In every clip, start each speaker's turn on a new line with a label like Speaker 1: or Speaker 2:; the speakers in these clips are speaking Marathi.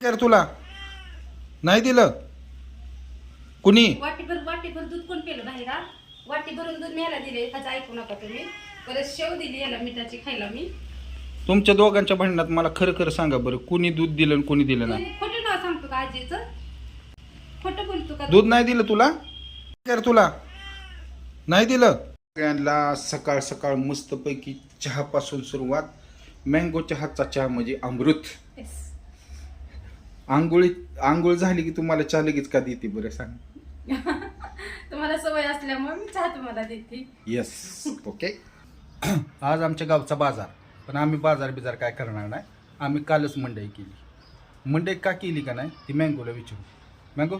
Speaker 1: कर तुला. नाही दिलं. कुणी?
Speaker 2: वाटीभर वाटीभर दूध कोण पेलं बाहेर हा? दूध न्यायला दिले ह्याचं ऐकू नका तुम्ही. परत शेव दिली याला मिठाची खायला मी.
Speaker 1: तुमच्या दोघांच्या भांडणात मला खरं खरं सांगा बरं कुणी दूध दिलं आणि कुणी दिलं नाही?
Speaker 2: खोटं नाव सांगतो का आजीचं? खोटं बोलतो का
Speaker 1: दूध नाही दिलं तुला? कर तुला. नाही दिलं? सगळ्यांना सकाळ सकाळ मस्तपैकी चहापासून सुरुवात. मँगो चहाचा चहा म्हणजे अमृत.
Speaker 2: Yes.
Speaker 1: आंघोळी आंघोळ झाली की तुम्हाला चहा लगेच का देते बरं सांग?
Speaker 2: तुम्हाला सवय असल्यामुळे मी चहा तुम्हाला देते.
Speaker 1: येस ओके आज आमच्या गावचा बाजार पण आम्ही बाजार बिजार काय करणार नाही. आम्ही कालच मंडई केली. मंडई का केली का नाही ती मँगोला विचारू. मँगो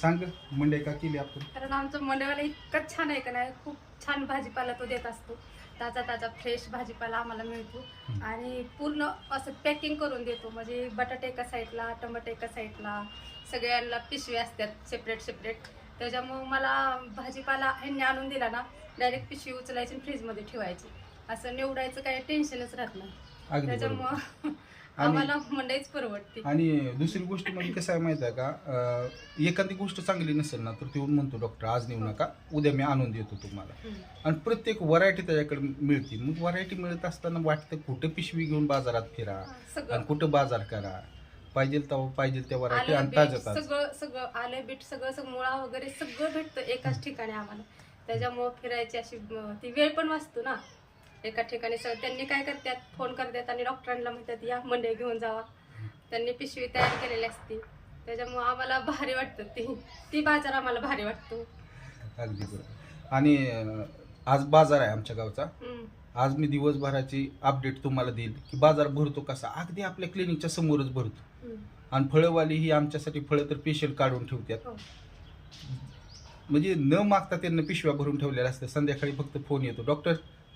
Speaker 1: सांग मंडई का केली आपण?
Speaker 2: कारण आमचं मंडळाला इतकं छान आहे का नाही खूप छान भाजीपाला तो देत असतो. ताजा ताजा फ्रेश भाजीपाला आम्हाला मिळतो. आणि पूर्ण असं पॅकिंग करून देतो. म्हणजे बटाटे एका साईडला टमाटे एका साईडला सगळ्यांना पिशवी असतात सेपरेट सेपरेट त्याच्यामुळं मला भाजीपाला ह्यांनी आणून दिला ना डायरेक्ट पिशवी उचलायची फ्रीजमध्ये ठेवायची. असं निवडायचं काही टेन्शनच राहत नाही.
Speaker 1: अगदी
Speaker 2: त्याच्यामुळं आम्हाला मंडईच परवडते.
Speaker 1: आणि दुसरी गोष्ट म्हणजे कसं आहे माहिती आहे का? अं, एखादी गोष्ट चांगली नसेल ना तर ते म्हणतो डॉक्टर आज नेऊ नका उद्या मी आणून देतो तुम्हाला.
Speaker 2: हम्म.
Speaker 1: आणि प्रत्येक व्हरायटी त्याच्याकडे मिळते. मग व्हरायटी मिळत असताना वाटतं कुठं पिशवी घेऊन बाजारात फिरा
Speaker 2: सगळं.
Speaker 1: आणि कुठं बाजार करा. पाहिजे तेव्हा पाहिजे त्या व्हरायटी
Speaker 2: आलं
Speaker 1: आणि
Speaker 2: बीट
Speaker 1: ताज्या
Speaker 2: सगळं सगळं आलं बीट सगळं सगळं मुळा वगैरे सगळं भेटतं एकाच ठिकाणी आम्हाला. त्याच्यामुळं फिरायची अशी अं, ती वेळ पण वाचतो ना. एका ठिकाणी सगळं. त्यांनी काय करतात? फोन करतात आणि डॉक्टरांना म्हणतात या मंडई घेऊन जावा. त्यांनी पिशवी तयार केलेली असते. त्याच्यामुळं आम्हाला भारी वाटतं. ती ती बाजार आम्हाला भारी वाटतो.
Speaker 1: अगदी बरोबर. आणि अं, आज बाजार आहे आमच्या गावचा.
Speaker 2: हम्म.
Speaker 1: आज मी दिवसभराची अपडेट तुम्हाला देईल की बाजार भरतो कसा? अगदी आपल्या क्लिनिकच्या समोरच भरतो.
Speaker 2: हम्म.
Speaker 1: आणि फळंवाली ही आमच्यासाठी फळं तर स्पेशल काढून ठेवतात.
Speaker 2: हो.
Speaker 1: म्हणजे न मागता त्यांना पिशव्या भरून ठेवलेल्या असतात. संध्याकाळी फक्त फोन येतो. डॉक्टर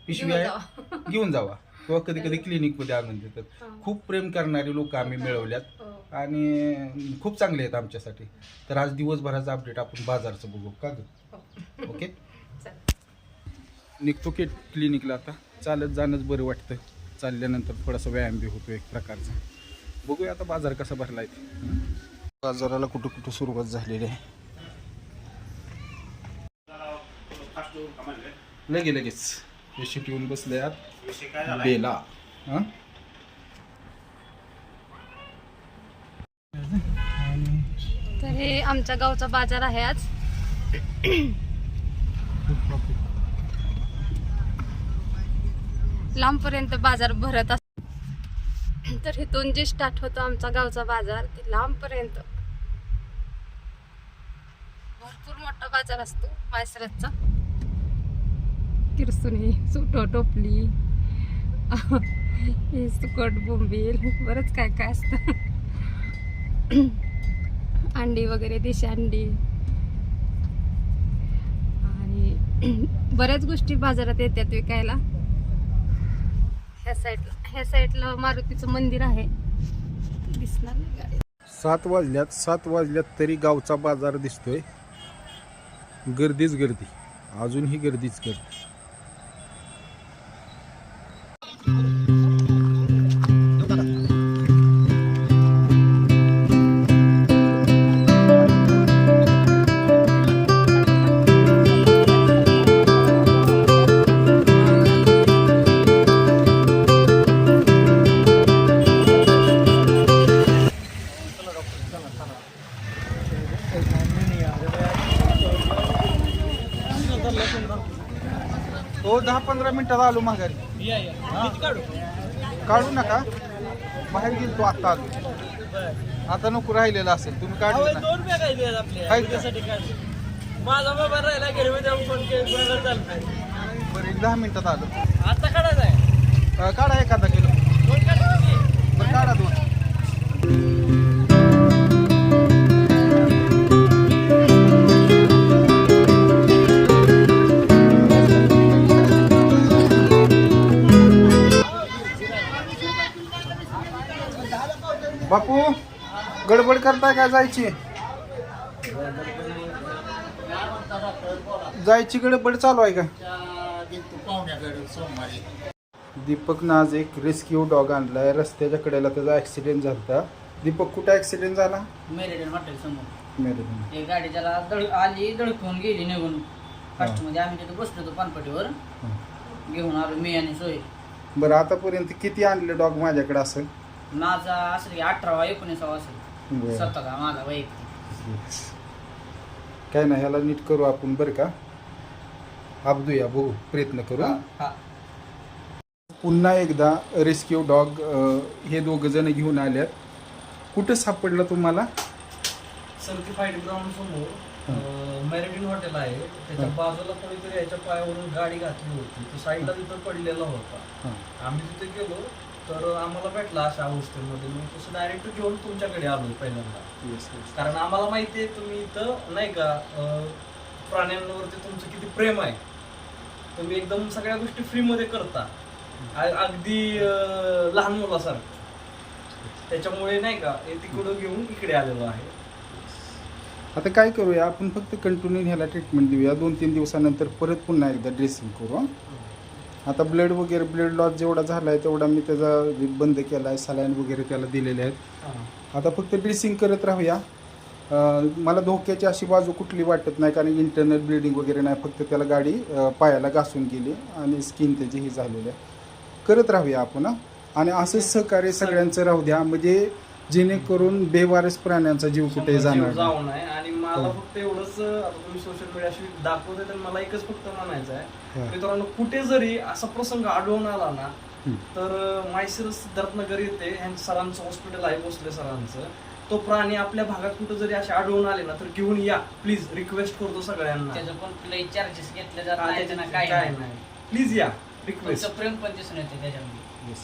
Speaker 1: पिशवी
Speaker 2: घेऊन
Speaker 1: आहे.
Speaker 2: जावा.
Speaker 1: घेऊन जावा. किंवा कधी कधी क्लिनिकमध्ये आणून देतात. खूप प्रेम करणारी लोक आम्ही मिळवल्यात.
Speaker 2: हो.
Speaker 1: आणि खूप चांगले आहेत आमच्यासाठी. तर आज दिवसभराचा अपडेट आपण बाजारचं बघू. का ग?
Speaker 2: हो.
Speaker 1: ओके. निघतो की क्लिनिकला आता. चालत जाणंच बरं वाटतं चालल्यानंतर थोडासा व्यायाम बी होतो एक प्रकारचा. बघूया आता बाजार कसा भरला आहे बाजाराला कुठं कुठं सुरुवात झालेली आहे? लगे लगेच. पेशी येऊन बसले आत बेला. हं?
Speaker 2: तर हे आमच्या गावचा बाजार आहे आज. लांबपर्यंत बाजार भरत अस तर इथून जे स्टार्ट होतो आमचा गावचा बाजार ते लांबपर्यंत. भरपूर मोठा बाजार असतो मायसरतचा किरसुनी सुटो टोपली. हे सुकट बोंबील. बरंच काय काय असतं. अंडी वगैरे देशी अंडी. आणि बऱ्याच गोष्टी बाजारात येतात विकायला. ह्या साईडला ह्या साईडला मारुतीचं मंदिर आहे. दिसणार नाही
Speaker 1: सात वाजल्यात सात वाजल्यात तरी गावचा बाजार दिसतोय. गर्दीच गर्दी. अजूनही गर्दीच गर्दी. मिनिटात आलो माघारी. काढू? नका. बाहेर गेलो तो आता आलो. आता नको राहिलेला असेल. तुम्ही काढलं ना
Speaker 3: दोन बॅग आहेत आपल्या.
Speaker 1: आहेत का?
Speaker 3: त्यासाठी काढले. माझा मोबाईल राहिला घरी जाऊन फोन केला कोणाला चालत नाही
Speaker 1: बरं एक दहा मिनिटात आलो.
Speaker 3: आता काढायचा आहे
Speaker 1: अं, काढा एखादा किलो.
Speaker 3: दोन काढायचे की?
Speaker 1: बरं काढा दोन. गडबड करताय काय जायची? जायची गडबड चालू आहे का? दीपकनं आज एक रेस्क्यू डॉग आणलाय. रस्त्याच्या कडेला त्याचा ॲक्सिडेंट झाला दीपक कुठं ऍक्सिडेंट झाला?
Speaker 3: मेरेडन हॉटेल समोर.
Speaker 1: मेरे
Speaker 3: एक गाडी त्याला दळ आली दळकून गेली निघून. फास्टमध्ये आम्ही तिथे बसलो होतो पानपट्टीवर. घेऊन आलो मी आणि सोय.
Speaker 1: बरं आतापर्यंत किती आणले डॉग माझ्याकडे असेल
Speaker 3: माझा असेल की अठरावा एकोणीसावा असेल.
Speaker 1: बरं.
Speaker 3: स्वतःचा माझा वैयक्तिक
Speaker 1: काय नाही ह्याला नीट करू आपण बरं का? अबदूया बघू प्रयत्न करू
Speaker 3: हा, हा.
Speaker 1: पुन्हा एकदा रेस्क्यू डॉग हे दोघं जण घेऊन आल्यात. कुठं सापडलं तुम्हाला?
Speaker 4: सर्टिफाईड ग्राउंड समोर मॅरिडिन हॉटेल आहे. त्याच्या
Speaker 1: हं.
Speaker 4: बाजूला कोणीतरी याच्या पायावरून गाडी घातली होती. तो साईडला तिथं पडलेला होता.
Speaker 1: हां.
Speaker 4: आम्ही तिथे गेलो. तर आम्हाला भेटला अशा अवस्थेमध्ये मी तसं डायरेक्ट घेऊन तुमच्याकडे आलो पहिल्यांदा. कारण आम्हाला माहिती आहे तुम्ही इथं नाही का अं, प्राण्यांवरती तुमचं किती प्रेम आहे. तुम्ही एकदम सगळ्या गोष्टी फ्रीमध्ये करता. आ- अगदी अं, लहान मुलासारखं. त्याच्यामुळे नाही का हे तिकडं घेऊन इकडे आलेलो आहे.
Speaker 1: आता काय करूया आपण फक्त कंटिन्यू ह्याला ट्रीटमेंट देऊया. दोन तीन दिवसानंतर परत पुन्हा एकदा ड्रेसिंग करू हं? आता ब्लड वगैरे ब्लड लॉस जेवढा झाला आहे तेवढा मी त्याचा बंद केला आहे सलाईन वगैरे त्याला दिलेले आहेत. आता फक्त ड्रेसिंग करत राहूया मला धोक्याची अशी बाजू कुठली वाटत नाही कारण इंटरनल ब्लिडिंग वगैरे नाही फक्त त्याला गाडी पायाला घासून गेली आणि स्किन त्याची ही झालेली आहे करत राहूया आपण? आणि असंच सहकार्य सगळ्यांचं राहू द्या म्हणजे जेणेकरून बेवारस प्राण्यांचा जीव कुठे जाणार
Speaker 4: आणि मला. फक्त एवढंच आता तुम्ही सोशल मीडियाशी दाखवते तर मला एकच फक्त म्हणायचं आहे
Speaker 1: हा.
Speaker 4: मित्रांनो कुठे जरी असा प्रसंग आढळून आला ना. तर मायसिरस सिद्धार्थनगर येथे ह्यांचं सरांचं हॉस्पिटल आहे भोसले सरांचं तो प्राणी आपल्या भागात कुठे जरी असे आढळून आले ना तर घेऊन या प्लीज रिक्वेस्ट करतो सगळ्यांना
Speaker 3: त्याचं पण कुठलाही चार्जेस घेतले जात
Speaker 4: हा,
Speaker 3: नाही काय
Speaker 4: काय
Speaker 3: नाही
Speaker 4: नाही प्लीज या रिक्वेस्ट
Speaker 3: प्रेम पण दिसून येते त्याच्यामध्ये.